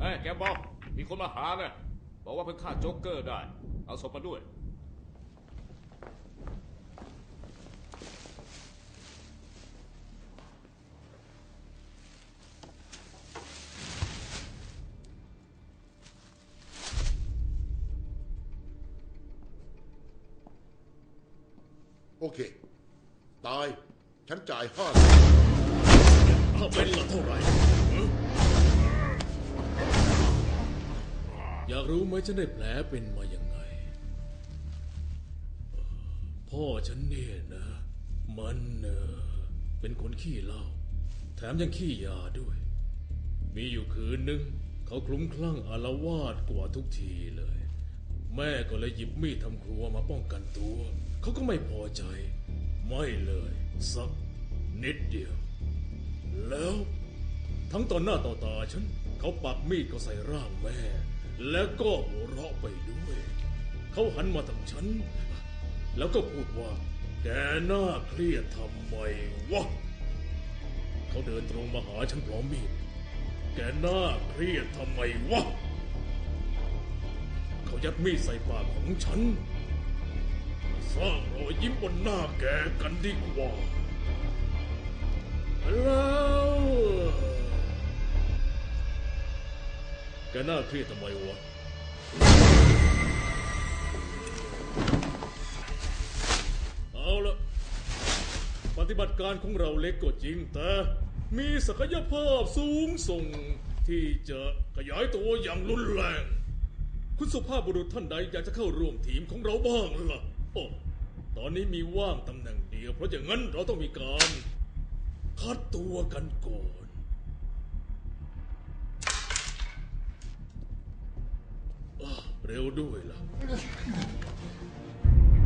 เฮ้ยแกบอกมีคนมาหาเนี่ยบอกว่าเพิ่งฆ่าโจ๊กเกอร์ได้ เอาศพมาด้วย โอเค ตาย ฉันจ่ายห้าถ้าเป็นละเท่าไหร่ อยากรู้ไหมฉันได้แผลเป็นมายังไง พ่อฉันเนี่ยนะ มันเออเป็นคนขี้เหล้าแถมยังขี้ยาด้วย มีอยู่คืนหนึ่งเขาคลุ้มคลั่งอารวาสกว่าทุกทีเลย แม่ก็เลยหยิบมีดทำครัวมาป้องกันตัว เขาก็ไม่พอใจ ไม่เลยสักนิดเดียว แล้ว ทั้งต่อหน้าต่อตาฉัน เขาปักมีดเขาใส่ร่างแม่ แล้วก็หัวเราะไปด้วย เขาหันมาทางฉัน แล้วก็พูดว่า แกน่าเครียดทำไมวะ เขาเดินตรงมาหาฉันพร้อมมีด แกน่าเครียดทำไมวะ เขายัดมีดใส่ปากของฉัน สร้างรอยยิ้มบนหน้าแกกันดีกว่าแล้ว แกน่าเครียดทำไมวะเอาละปฏิบัติการของเราเล็กก็จริง แต่มีศักยภาพสูงส่งที่จะขยายตัวอย่างรุนแรง คุณสุภาพบุรุษท่านใดอยากจะเข้าร่วมทีมของเราบ้างล่ะโอ้ตอนนี้มีว่างตำแหน่งเดียว เพราะอย่างนั้นเราต้องมีการคัดตัวกันก่อน Reoduela.